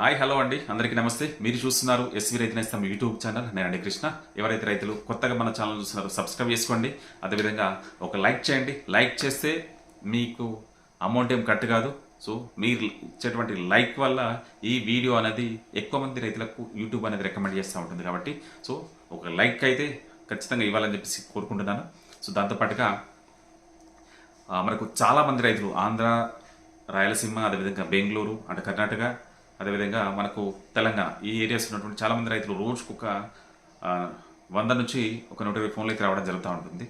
Hi hello అండి. అందరికీ నమస్తే. మీరు చూస్తున్నారు ఎస్వి రైతు నేస్తం యూట్యూబ్ ఛానల్. నేనండి కృష్ణ. ఎవరైతే రైతులు కొత్తగా మన ఛానల్ చూస్తున్నారో సబ్స్క్రైబ్ చేసుకోండి. అదేవిధంగా ఒక లైక్ చేయండి. లైక్ చేస్తే మీకు అమౌంట్ ఏం కట్ కాదు. సో మీరు ఇచ్చేటువంటి లైక్ వల్ల ఈ వీడియో అనేది ఎక్కువ మంది రైతులకు యూట్యూబ్ అనేది రికమెండ్ చేస్తూ ఉంటుంది కాబట్టి సో ఒక లైక్ అయితే ఖచ్చితంగా ఇవ్వాలని చెప్పేసి కోరుకుంటున్నాను. సో దాంతోపాటుగా మనకు చాలామంది రైతులు ఆంధ్ర రాయలసీమ అదేవిధంగా బెంగళూరు అంటే కర్ణాటక అదేవిధంగా మనకు తెలంగాణ ఈ ఏరియాస్ ఉన్నటువంటి చాలామంది రైతులు రోజుకు ఒక వంద నుంచి ఒక నూట ఇరవై ఫోన్లు అయితే రావడం జరుగుతూ ఉంటుంది.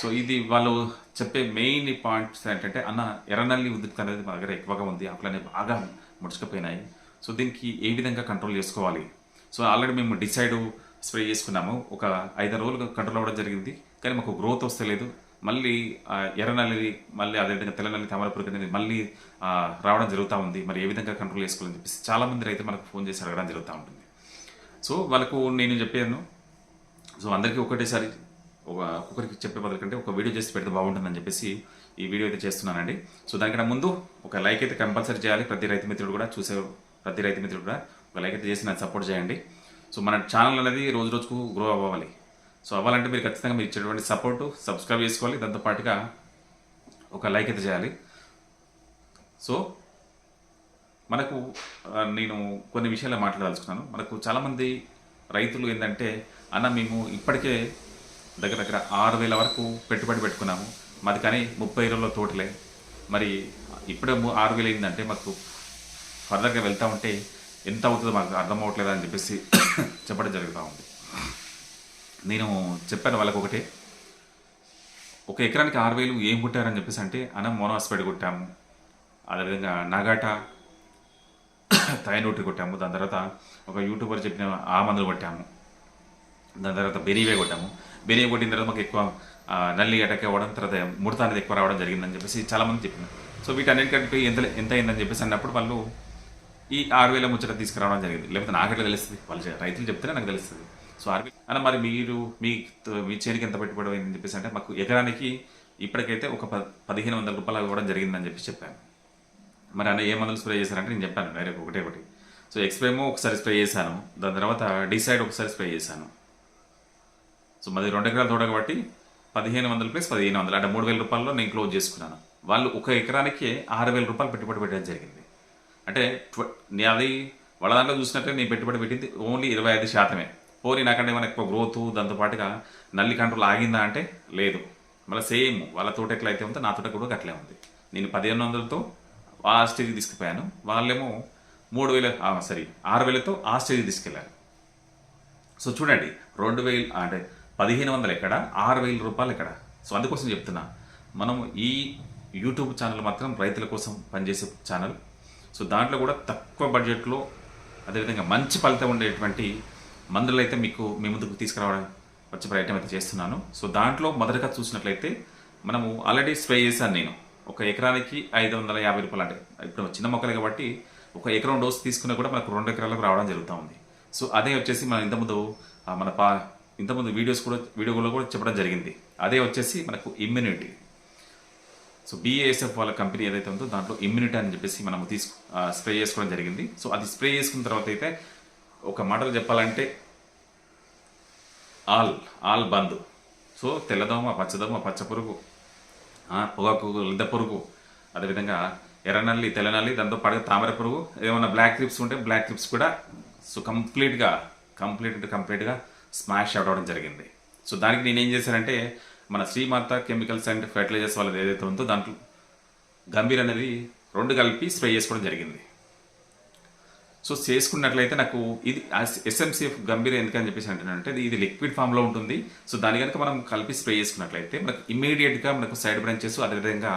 సో ఇది వాళ్ళు చెప్పే మెయిన్ పాయింట్స్ ఏంటంటే అన్న ఎర్రనల్లి ఉద్రిక్త అనేది మా దగ్గర ఎక్కువగా ఉంది ఆకులనే బాగా ముడుచుకుపోయినాయి. సో దీనికి ఏ విధంగా కంట్రోల్ చేసుకోవాలి? సో ఆల్రెడీ మేము డిసైడ్ స్ప్రే చేసుకున్నాము. ఒక ఐదారు రోజులు కంట్రోల్ అవ్వడం జరిగింది. కానీ మాకు గ్రోత్ వస్తలేదు. మళ్ళీ ఎర్రనల్లి మళ్ళీ అదేవిధంగా తెల్లనల్లి తామరపురుగు అనేది మళ్ళీ రావడం జరుగుతూ ఉంది. మరి ఏ విధంగా కంట్రోల్ చేసుకోవాలని చెప్పేసి చాలా మంది రైతులు మనకు ఫోన్ చేసి అడగడం జరుగుతూ ఉంటుంది. సో వాళ్ళకు నేను చెప్పాను. సో అందరికీ ఒకటేసారి ఒక ఒక్కొక్కరికి చెప్పే బదులు కంటే ఒక వీడియో చేసి పెడితే బాగుంటుందని చెప్పేసి ఈ వీడియో అయితే చేస్తున్నానండి. సో దానికన్నా ముందు ఒక లైక్ అయితే కంపల్సరీ చేయాలి. ప్రతి రైతు మిత్రుడు కూడా చూసే ప్రతి రైతు మిత్రుడు కూడా ఒక లైక్ అయితే చేసి నాకు సపోర్ట్ చేయండి. సో మన ఛానల్ అనేది రోజు రోజుకు గ్రో అవ్వాలి. సో అవ్వాలంటే మీరు ఖచ్చితంగా మీరు ఇచ్చేటువంటి సపోర్టు సబ్స్క్రైబ్ చేసుకోవాలి. దాంతో పాటుగా ఒక లైక్ అయితే చేయాలి. సో మనకు నేను కొన్ని విషయాలు మాట్లాడదలుచుకున్నాను. మనకు చాలామంది రైతులు ఏంటంటే అన్న మేము ఇప్పటికే దగ్గర దగ్గర ఆరు వేల వరకు పెట్టుబడి పెట్టుకున్నాము. మాది కానీ ముప్పై రోజుల తోటలే. మరి ఇప్పుడే ఆరు వేలు అయిందంటే మాకు ఫర్దర్గా వెళ్తూ ఉంటే ఎంత అవుతుందో మాకు అర్థం అవ్వట్లేదు? అని చెప్పేసి చెప్పడం జరుగుతూ ఉంది. నేను చెప్పాను వాళ్ళకి ఒకటే ఒక ఎకరానికి ఆరు వేలు ఏం కొట్టారని చెప్పేసి అంటే అన్న మోనోస్పైడ్ కొట్టాము. అదేవిధంగా నగాట థైనోటి కొట్టాము. దాని తర్వాత ఒక యూట్యూబర్ చెప్పిన ఆ మందులు కొట్టాము. దాని తర్వాత బెరీవే కొట్టాము. బెరీవే కొట్టిన తర్వాత మాకు ఎక్కువ నల్లి అటాక్ అవ్వడం తర్వాత ముడత అనేది ఎక్కువ రావడం జరిగిందని చెప్పేసి చాలామంది చెప్పినారు సో వీటన్నిటికంటే ఎంత ఎంత అయిందని చెప్పేసి అన్నప్పుడు వాళ్ళు ఈ ఆరు వేల ముచ్చట తీసుకురావడం జరిగింది. లేకపోతే నాకెట్లా తెలుస్తుంది? వాళ్ళు రైతులు చెప్తేనే నాకు తెలుస్తుంది. సో ఆర్మీ అన్న మరి మీరు మీ మీ చేనికి ఎంత పెట్టుబడి అయిందని చెప్పేసి అంటే మాకు ఎకరానికి ఇప్పటికైతే ఒక ప పదిహేను వందల రూపాయలు ఇవ్వడం జరిగిందని చెప్పి చెప్పాను. మరి అన్న ఏ మందులు స్ప్రే చేశారంటే నేను చెప్పాను డైరెక్ట్ ఒకటే ఒకటి. సో ఎక్స్ప్రేమో ఒకసారి స్ప్రే చేశాను. దాని తర్వాత డిసైడ్ ఒకసారి స్ప్రే చేశాను. సో మాది రెండు ఎకరాల తోట కాబట్టి పదిహేను వందలు ప్లస్ పదిహేను వందలు అంటే మూడు వేల రూపాయల్లో నేను క్లోజ్ చేసుకున్నాను. వాళ్ళు ఒక ఎకరానికి ఆరు వేల రూపాయలు పెట్టుబడి పెట్టడం జరిగింది. అంటే ట్వ- నే- అది వాళ్ళ దాంట్లో చూసినట్టే నేను పెట్టుబడి పెట్టింది ఓన్లీ ఇరవై ఐదు శాతమే. పోనీ నాకంటే ఏమైనా ఎక్కువ గ్రోత్ దాంతోపాటుగా నల్లి కంట్రోల్ ఆగిందా అంటే లేదు. మళ్ళీ సేమ్ వాళ్ళ తోట ఎట్లా అయితే ఉందో నా తోట కూడా అట్లే ఉంది. నేను పదిహేను వందలతో ఆ స్టేజ్కి తీసుకుపోయాను. వాళ్ళేమో మూడు వేల సారీ ఆరు వేలతో ఆ స్టేజ్కి తీసుకెళ్ళారు సో చూడండి రెండు వేలు అంటే పదిహేను వందలు ఎక్కడ? ఆరు వేల రూపాయలు ఎక్కడ? సో అందుకోసం చెప్తున్నా మనం ఈ యూట్యూబ్ ఛానల్ మాత్రం రైతుల కోసం పనిచేసే ఛానల్ సో దాంట్లో కూడా తక్కువ బడ్జెట్లో అదేవిధంగా మంచి ఫలితం ఉండేటువంటి మందులు అయితే మీకు మీ ముందుకు తీసుకురావడం వచ్చే ప్రయత్నం అయితే చేస్తున్నాను. సో దాంట్లో మొదటగా చూసినట్లయితే మనము ఆల్రెడీ స్ప్రే చేశాను నేను. ఒక ఎకరానికి ఐదు వందల యాభై రూపాయలు అంటే ఇప్పుడు చిన్న మొక్కలు కాబట్టి ఒక ఎకరం డోస్ తీసుకున్నా కూడా మనకు రెండు ఎకరాలకు రావడం జరుగుతూ ఉంది. సో అదే వచ్చేసి మనం ఇంతకుముందు మన పా ఇంతకుముందు వీడియోస్ కూడా వీడియోలో కూడా చెప్పడం జరిగింది. అదే వచ్చేసి మనకు ఇమ్యూనిటీ. సో బీఏఎస్ఎఫ్ వాళ్ళ కంపెనీ ఏదైతే ఉందో దాంట్లో ఇమ్యూనిటీ అని చెప్పేసి మనం తీసుకు స్ప్రే చేసుకోవడం జరిగింది. సో అది స్ప్రే చేసుకున్న తర్వాత అయితే ఒక మాటలు చెప్పాలంటే ఆల్ ఆల్ బంద్. సో తెల్లదోమ పచ్చదోమ పచ్చ పురుగు పొగాకు లద్ద పురుగు అదేవిధంగా ఎర్రనల్లి తెల్లనల్లి దాంతో పాటు తామర పురుగు ఏమైనా బ్లాక్ క్రిప్స్ ఉంటే బ్లాక్ క్రిప్స్ కూడా సో కంప్లీట్గా కంప్లీట్ కంప్లీట్గా స్మాష్ అవుట్ అవడం జరిగింది. సో దానికి నేనేం చేశానంటే మన శ్రీమాత కెమికల్స్ అండ్ ఫెర్టిలైజర్స్ వాళ్ళది ఏదైతే ఉందో దాంట్లో గంభీర్ అనేది రెండు కలిపి స్ప్రే చేసుకోవడం జరిగింది. సో చేసుకున్నట్లయితే నాకు ఇది ఎస్ఎంసిఎఫ్ గంభీర్ ఎందుకని చెప్పేసి అంటున్నానంటే ఇది లిక్విడ్ ఫామ్లో ఉంటుంది. సో దాని కనుక మనం కలిపి స్ప్రే చేసుకున్నట్లయితే మనకు ఇమ్మీడియట్గా మనకు సైడ్ బ్రాంచెస్ అదేవిధంగా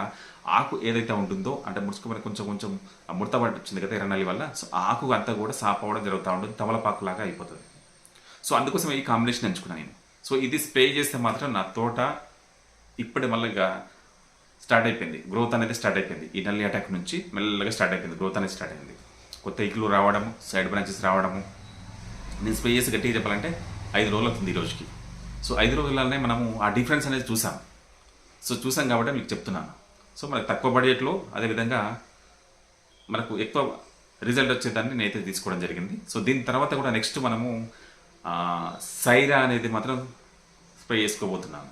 ఆకు ఏదైతే ఉంటుందో అంటే ముడుచుకు మనకు కొంచెం కొంచెం ముడత పడి కదా ఎర్రనల్లి వల్ల సో ఆకు అంతా కూడా సాప్ అవ్వడం జరుగుతూ ఉంటుంది తమలపాకులాగా అయిపోతుంది. సో అందుకోసం ఈ కాంబినేషన్ ఎంచుకున్నాను నేను. సో ఇది స్ప్రే చేస్తే మాత్రం నా తోట ఇప్పుడే మళ్ళీ స్టార్ట్ అయిపోయింది. గ్రోత్ అనేది స్టార్ట్ అయిపోయింది. ఈ నల్లి అటాక్ నుంచి మెల్లగా స్టార్ట్ అయిపోయింది. గ్రోత్ అనేది స్టార్ట్ అయింది కొత్త ఇగులు రావడము సైడ్ బ్రాంచెస్ రావడము. నేను స్ప్రే చేసి గట్టిగా చెప్పాలంటే ఐదు రోజులు అవుతుంది ఈ రోజుకి. సో ఐదు రోజులనే మనము ఆ డిఫరెన్స్ అనేది చూసాం. సో చూసాం కాబట్టి మీకు చెప్తున్నాను. సో మనకు తక్కువ బడ్జెట్లో అదేవిధంగా మనకు ఎక్కువ రిజల్ట్ వచ్చేదాన్ని నేనైతే తీసుకోవడం జరిగింది. సో దీని తర్వాత కూడా నెక్స్ట్ మనము సైరా అనేది మాత్రం స్ప్రే చేసుకోబోతున్నాను.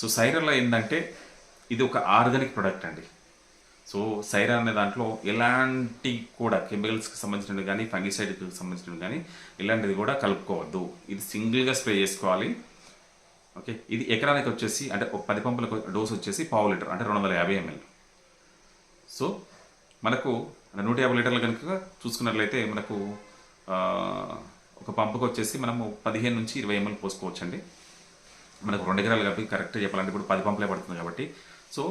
సో సైరాలో ఏంటంటే ఇది ఒక ఆర్గానిక్ ప్రొడక్ట్ అండి. సో సైరా అనే దాంట్లో ఎలాంటి కూడా కెమికల్స్కి సంబంధించినవి కానీ ఫంగిసైడ్కి సంబంధించినవి కానీ ఇలాంటిది కూడా కలుపుకోవద్దు. ఇది సింగిల్గా స్ప్రే చేసుకోవాలి. ఓకే? ఇది ఎకరానికి వచ్చేసి అంటే ఒక పది పంపులకు డోస్ వచ్చేసి పావు లీటర్ అంటే రెండు వందల యాభై ఎంఎల్. సో మనకు నూట యాభై లీటర్లు కనుక చూసుకున్నట్లయితే మనకు ఒక పంపుకు వచ్చేసి మనము పదిహేను నుంచి ఇరవై ఎంఎల్ పోసుకోవచ్చండి. మనకు రెండు ఎకరాలు కాబట్టి కరెక్ట్గా చెప్పాలంటే ఇప్పుడు పది పంపులే పడుతుంది కాబట్టి. సో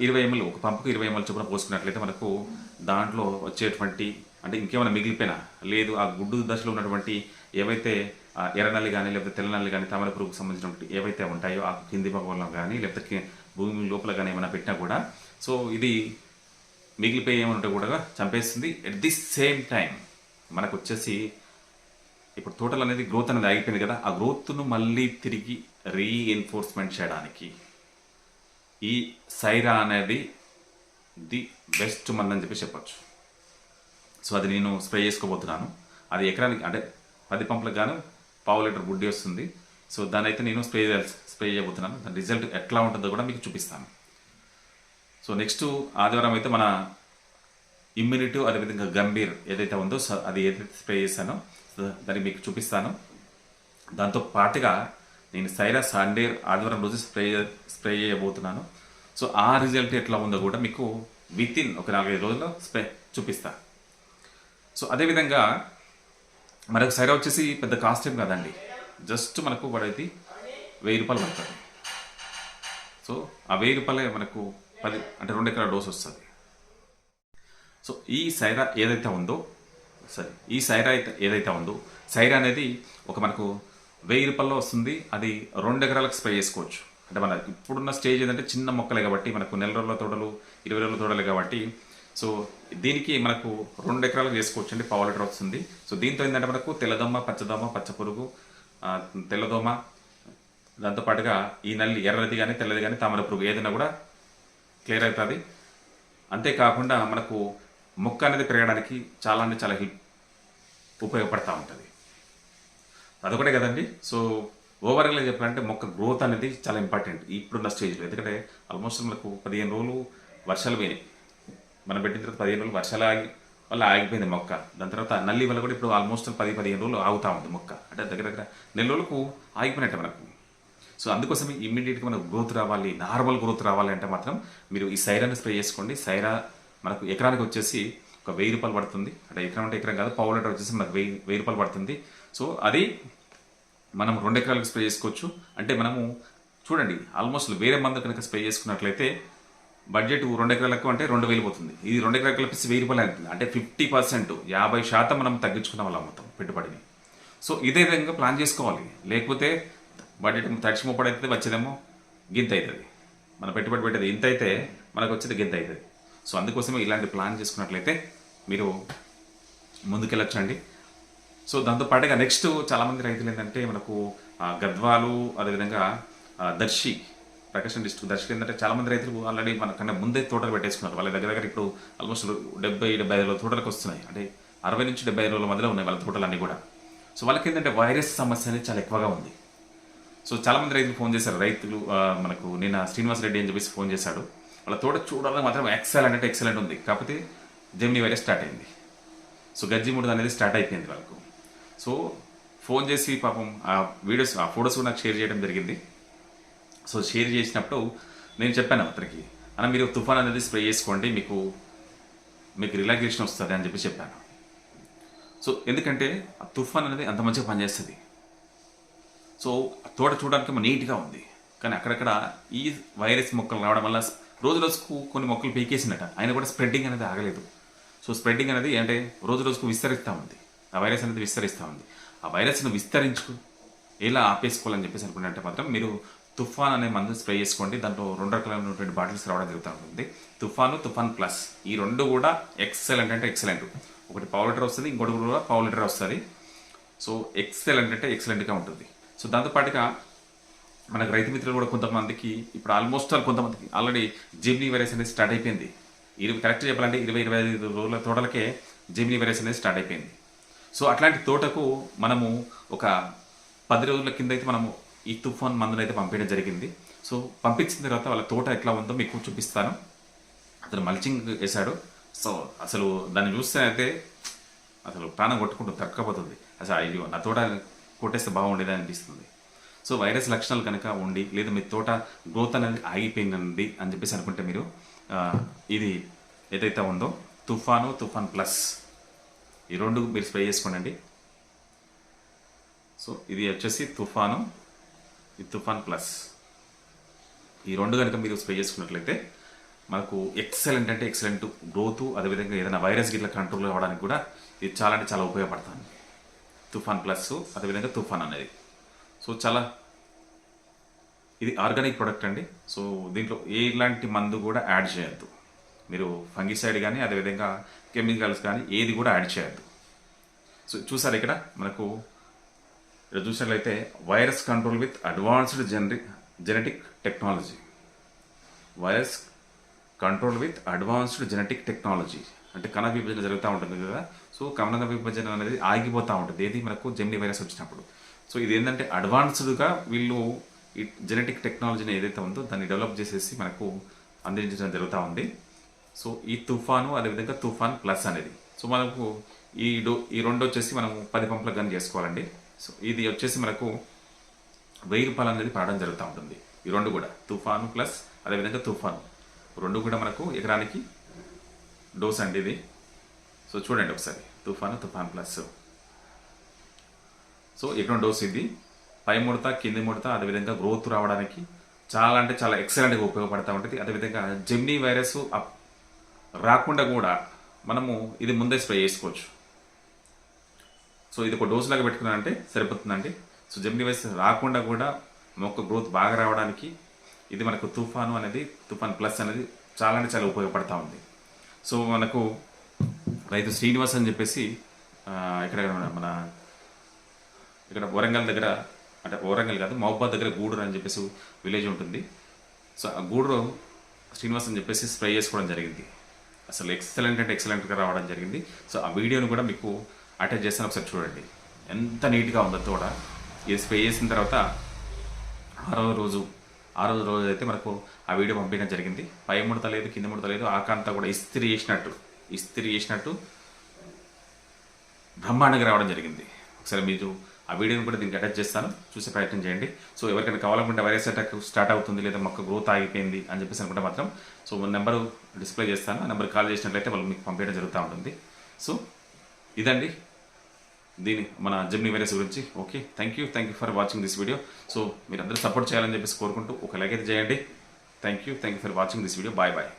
ఇరవై ఎంఎల్ ఒక పంపుకు ఇరవై ఎంఎల్ చొప్పున పోసుకున్నట్లయితే మనకు దాంట్లో వచ్చేటువంటి అంటే ఇంకేమైనా మిగిలిపోయినా లేదు ఆ గుడ్డు దశలో ఉన్నటువంటి ఏవైతే ఎర్రనల్లి కానీ లేకపోతే తెల్లనల్లి కానీ తామర పురుగుకు సంబంధించినటువంటి ఏవైతే ఉంటాయో ఆ కింది భాగంలో కానీ లేకపోతే భూమి లోపల కానీ ఏమైనా పెట్టినా కూడా సో ఇది మిగిలిపోయి ఏమంటే కూడా చంపేస్తుంది. ఎట్ ది సేమ్ టైం మనకు వచ్చేసి ఇప్పుడు టోటల్ అనేది గ్రోత్ అనేది ఆగిపోయింది కదా ఆ గ్రోత్ను మళ్ళీ తిరిగి రీఎన్ఫోర్స్మెంట్ చేయడానికి ఈ సైరా అనేది ది బెస్ట్ మంది అని చెప్పి చెప్పచ్చు. సో అది నేను స్ప్రే చేసుకోబోతున్నాను. అది ఎకరానికి అంటే పది పంపులకు గాను పావు లీటర్ గుడ్డి వస్తుంది. సో దాని అయితే నేను స్ప్రే స్ప్రే చేయబోతున్నాను. దాని రిజల్ట్ ఎట్లా ఉంటుందో కూడా మీకు చూపిస్తాను. సో నెక్స్ట్ ఆదివారం అయితే మన ఇమ్యూనిటీ అదేవిధంగా గంభీర్ ఏదైతే ఉందో సో అది ఏదైతే స్ప్రే చేశానో సో దాన్ని మీకు చూపిస్తాను. దాంతో పాటుగా నేను సైరా సండే ఆదివారం రోజు స్ప్రే స్ప్రే చేయబోతున్నాను. సో ఆ రిజల్ట్ ఎట్లా ఉందో కూడా మీకు విత్ ఇన్ ఒక నాలుగైదు రోజుల్లో స్ప్రే చూపిస్తా. సో అదేవిధంగా మనకు సైరా వచ్చేసి పెద్ద కాస్ట్ ఏం కాదండి. జస్ట్ మనకు పడేది వెయ్యి రూపాయలు పడుతుంది. సో ఆ వెయ్యి రూపాయలే మనకు పది అంటే రెండు ఎకరాల డోస్ వస్తుంది. సో ఈ సైరా ఏదైతే ఉందో సరే ఈ సైరా అయితే ఏదైతే ఉందో సైరా అనేది ఒక మనకు వెయ్యి రూపాయల్లో వస్తుంది. అది రెండు ఎకరాలకు స్ప్రే చేసుకోవచ్చు. అంటే మన ఇప్పుడున్న స్టేజ్ ఏంటంటే చిన్న మొక్కలే కాబట్టి మనకు నెల రోజుల తోటలు ఇరవై రోజుల తోడలు కాబట్టి. సో దీనికి మనకు రెండు ఎకరాలకు చేసుకోవచ్చు. అండి పావు లీటర్ వస్తుంది. సో దీంతో ఏంటంటే మనకు తెల్లదోమ పచ్చదోమ పచ్చ పురుగు తెల్లదోమ దాంతోపాటుగా ఈ నల్లి ఎర్రది కానీ తెల్లది కానీ తామర పురుగు ఏదైనా కూడా క్లియర్ అవుతుంది. అంతేకాకుండా మనకు మొక్క అనేది పెరగడానికి చాలా అంటే చాలా హెల్ప్ ఉపయోగపడతా ఉంటుంది. అదొకటే కదండి. సో ఓవరాల్గా చెప్పాలంటే మొక్క గ్రోత్ అనేది చాలా ఇంపార్టెంట్ ఇప్పుడున్న స్టేజ్లో. ఎందుకంటే ఆల్మోస్ట్ మనకు పదిహేను రోజులు వర్షాలు పోయినాయి. మనం పెట్టిన తర్వాత పదిహేను రోజులు వర్షాలు ఆగి వల్ల ఆగిపోయింది మొక్క. దాని తర్వాత నల్లి వల్ల కూడా ఇప్పుడు ఆల్మోస్ట్ పది పదిహేను రోజులు ఆగుతా ఉంది మొక్క. అంటే దగ్గర దగ్గర నెల రోజులకు ఆగిపోయినట్టే మనకు. సో అందుకోసం ఇమ్మీడియట్గా మనకు గ్రోత్ రావాలి నార్మల్ గ్రోత్ రావాలి అంటే మాత్రం మీరు ఈ సైరాని స్ప్రే చేసుకోండి. సైరా మనకు ఎకరానికి వచ్చేసి ఒక వెయ్యి రూపాయలు పడుతుంది. అంటే ఎకరం అంటే ఎకరం కాదు పావు లీటర్ వచ్చేసి మనకు వెయ్యి వెయ్యి రూపాయలు పడుతుంది. సో అది మనం రెండు ఎకరాలకు స్ప్రే చేసుకోవచ్చు. అంటే మనము చూడండి ఆల్మోస్ట్ వేరే మందు కనుక స్ప్రే చేసుకున్నట్లయితే బడ్జెట్ రెండు ఎకరాలకు అంటే రెండు వేలు పోతుంది. ఇది రెండు ఎకరాలకు కలిపి వెయ్యి రూపాయలు అవుతుంది అంటే ఫిఫ్టీ పర్సెంట్ యాభై శాతం మనం తగ్గించుకున్న వాళ్ళం మొత్తం పెట్టుబడిని. సో ఇదే విధంగా ప్లాన్ చేసుకోవాలి. లేకపోతే బడ్జెట్ తడిచి ముప్పటి అయితే వచ్చేదేమో గింత అవుతుంది మన పెట్టుబడి పెట్టేది ఇంత అయితే మనకు వచ్చేది గింత అవుతుంది సో అందుకోసమే ఇలాంటి ప్లాన్ చేసుకున్నట్లయితే మీరు ముందుకెళ్ళొచ్చండి. సో దాంతో పాటుగా నెక్స్ట్ చాలా మంది రైతులు ఏంటంటే మనకు గద్వాలు అదేవిధంగా దర్శి ప్రకాశం డిస్ట్రిక్ట్ దర్శి ఏంటంటే చాలా మంది రైతులు ఆల్రెడీ మనకన్నా ముందే తోటలు పెట్టేసుకున్నారు. వాళ్ళ దగ్గర దగ్గర ఇప్పుడు ఆల్మోస్ట్ డెబ్బై డెబ్బై ఐదు రోజుల తోటలకు వస్తున్నాయి. అంటే అరవై నుంచి డెబ్బై ఐదు రోజుల మధ్యలో ఉన్నాయి వాళ్ళ తోటలు అన్నీ కూడా. సో వాళ్ళకి ఏంటంటే వైరస్ సమస్య అనేది చాలా ఎక్కువగా ఉంది. సో చాలా మంది రైతులు ఫోన్ చేశారు. రైతులు మనకు నిన్న శ్రీనివాస్ రెడ్డి అని చెప్పేసి ఫోన్ చేశాడు. వాళ్ళ తోట చూడాలని మాత్రం ఎక్సలెంట్ అంటే ఎక్సలెంట్ ఉంది. కాకపోతే జెమిని వైరస్ స్టార్ట్ అయింది. సో గజ్జి ముడత అనేది స్టార్ట్ అయిపోయింది వాళ్ళకు. సో ఫోన్ చేసి పాపం ఆ వీడియోస్ ఆ ఫొటోస్ కూడా నాకు షేర్ చేయడం జరిగింది. సో షేర్ చేసినప్పుడు నేను చెప్పాను అతనికి అన్న మీరు తుఫాన్ అనేది స్ప్రే చేసుకోండి మీకు మీకు రిలాక్సేషన్ వస్తుంది అని చెప్పి చెప్పాను. సో ఎందుకంటే ఆ తుఫాన్ అనేది అంత మంచిగా పనిచేస్తుంది. సో తోట చూడడానికి నీట్గా ఉంది. కానీ అక్కడక్కడ ఈ వైరస్ మొక్కలు రావడం వల్ల రోజు రోజుకు కొన్ని మొక్కలు పీకేసినట్ట ఆయన కూడా స్ప్రెడ్డింగ్ అనేది ఆగలేదు. సో స్ప్రెడ్డింగ్ అనేది అంటే రోజు రోజుకు విస్తరిస్తూ ఉంది. ఆ వైరస్ అనేది విస్తరిస్తూ ఉంది. ఆ వైరస్ను విస్తరించు ఎలా ఆపేసుకోవాలని చెప్పేసి అనుకుంటే మాత్రం మీరు తుఫాన్ అనే మందు స్ప్రే చేసుకోండి. దాంట్లో రెండు రకాలైనటువంటి బాటిల్స్ రావడం జరుగుతూ ఉంటుంది. తుఫాను తుఫాన్ ప్లస్ ఈ రెండు కూడా ఎక్సలెంట్ అంటే ఎక్సలెంట్. ఒకటి పావు లీటర్ వస్తుంది ఇంకోటి కూడా పావు లీటర్ వస్తుంది. సో ఎక్సలెంట్ అంటే ఎక్సలెంట్గా ఉంటుంది. సో దాంతోపాటుగా మనకు రైతు మిత్రులు కూడా కొంతమందికి ఇప్పుడు ఆల్మోస్ట్ ఆల్ కొంతమందికి ఆల్రెడీ జిమ్నీ వైరస్ అనేది స్టార్ట్ అయిపోయింది. ఇరవై కరెక్ట్ చెప్పాలంటే ఇరవై ఇరవై ఐదు రోజుల తోటలకే జెమినీ వైరస్ అనేది స్టార్ట్ అయిపోయింది. సో అట్లాంటి తోటకు మనము ఒక పది రోజుల కింద అయితే మనము ఈ తుఫాన్ మందులు అయితే పంపించడం జరిగింది. సో పంపించిన తర్వాత వాళ్ళ తోట ఎట్లా ఉందో మీకు చూపిస్తాను. అతను మల్చింగ్ వేశాడు. సో అసలు దాన్ని చూస్తే అయితే అసలు ప్రాణం కొట్టుకుంటూ తక్కకపోతుంది అసలు అయ్యో నా తోట కొట్టేస్తే బాగుండేది అనిపిస్తుంది. సో వైరస్ లక్షణాలు కనుక ఉండి లేదా మీ తోట గ్రోత్ అనేది ఆగిపోయింది అని చెప్పేసి అనుకుంటే మీరు ఇది ఏదైతే ఉందో తుఫాను తుఫాన్ ప్లస్ ఈ రెండు మీరు స్ప్రే చేసుకోండి. సో ఇది వచ్చేసి తుఫాను. ఇది తుఫాన్ ప్లస్. ఈ రెండు కనుక మీరు స్ప్రే చేసుకున్నట్లయితే మనకు ఎక్సలెంట్ అంటే ఎక్సలెంట్ గ్రోత్ అదేవిధంగా ఏదైనా వైరస్ గిట్ల కంట్రోల్ అవ్వడానికి కూడా ఇది చాలా అంటే చాలా ఉపయోగపడుతుంది. తుఫాన్ ప్లస్ అదేవిధంగా తుఫాన్ అనేది. సో చాలా ఇది ఆర్గానిక్ ప్రొడక్ట్ అండి. సో దీంట్లో ఎలాంటి మందు కూడా యాడ్ చేయొద్దు. మీరు ఫంగిసైడ్ కానీ అదేవిధంగా కెమికల్స్ కానీ ఏది కూడా యాడ్ చేయొద్దు. సో చూసారు ఇక్కడ మనకు ఇక్కడ చూసినట్లయితే virus control with advanced generic genetic technology. Virus control with advanced genetic technology. అంటే కణ విభజన జరుగుతూ ఉంటుంది కదా. సో కణ విభజన అనేది ఆగిపోతూ ఉంటుంది. ఏది మనకు జెమిని వైరస్ వచ్చినప్పుడు. సో ఇది ఏంటంటే అడ్వాన్స్డ్గా వీళ్ళు ఈ జెనెటిక్ టెక్నాలజీని ఏదైతే ఉందో దాన్ని డెవలప్ చేసేసి మనకు అందించడం జరుగుతూ ఉంది. సో ఈ తుఫాను అదేవిధంగా తుఫాన్ ప్లస్ అనేది. సో మనకు ఈ డో ఈ రెండు వచ్చేసి మనం పది పంపుల గన్ చేసుకోవాలండి. సో ఇది వచ్చేసి మనకు వెయ్యి రూపాయలు అనేది పడడం జరుగుతూ ఉంటుంది. ఈ రెండు కూడా తుఫాను ప్లస్ అదేవిధంగా తుఫాను. రెండు కూడా మనకు ఎకరానికి డోస్ అండి ఇది. సో చూడండి ఒకసారి తుఫాను తుఫాన్ ప్లస్. సో ఎకరం డోస్ ఇది. పై ముడత కింది ముడత అదేవిధంగా గ్రోత్ రావడానికి చాలా అంటే చాలా ఎక్సలెంట్గా ఉపయోగపడతా ఉంటుంది. అదేవిధంగా జెమ్నీ వైరస్ అప్- రాకుండా కూడా మనము ఇది ముందే స్ప్రే చేసుకోవచ్చు. సో ఇది ఒక డోస్ లాగా పెట్టుకున్నానంటే సరిపోతుందండి. సో జెమిని వైస్ రాకుండా కూడా మొక్క గ్రోత్ బాగా రావడానికి ఇది మనకు తుఫాను అనేది తుఫాన్ ప్లస్ అనేది చాలా అంటే చాలా ఉపయోగపడతా ఉంది. సో మనకు రైతు శ్రీనివాస్ అని చెప్పేసి ఇక్కడ మన ఇక్కడ వరంగల్ దగ్గర అంటే వరంగల్ కాదు మహబాద్ దగ్గర గూడూరు అని చెప్పేసి విలేజ్ ఉంటుంది. సో ఆ గూడూరు శ్రీనివాస్ అని చెప్పేసి స్ప్రే చేసుకోవడం జరిగింది. అసలు ఎక్సలెంట్ అంటే ఎక్సలెంట్గా రావడం జరిగింది. సో ఆ వీడియోని కూడా మీకు అటాచ్ చేస్తాను ఒకసారి చూడండి. ఎంత నీట్గా ఉందో తోట ఇది స్ప్రే చేసిన తర్వాత ఆరో రోజు ఆరో రోజు రోజు అయితే మనకు ఆ వీడియో పంపించడం జరిగింది. పై ముడత లేదు కింద ముడత లేదు ఆకాంతా కూడా ఇస్త్రీ చేసినట్టు ఇస్త్రీ చేసినట్టు బ్రహ్మాండంగా రావడం జరిగింది. ఒకసారి మీరు ఆ వీడియోని కూడా దీనికి అటాచ్ చేస్తాను. చూసే ప్రయత్నం చేయండి. సో ఎవరికైనా కావాలనుకుంటే వైరస్ అటాక్ స్టార్ట్ అవుతుంది లేదా మొక్క గ్రోత్ ఆగిపోయింది అని చెప్పేసి అనుకుంటే మాత్రం సో నెంబర్ డిస్ప్లే చేస్తాను. ఆ నెంబర్ కాల్ చేసినట్లయితే వాళ్ళు మీకు పంపించడం జరుగుతూ ఉంటుంది. సో ఇదండి దీని మన జెమ్ని వైరస్ గురించి. Okay thank you thank you for watching this video. So మీరు అందరూ సపోర్ట్ చేయాలని చెప్పేసి కోరుకుంటూ ఒక లైక్ అయితే చేయండి. Thank you thank you for watching this video. Bye bye.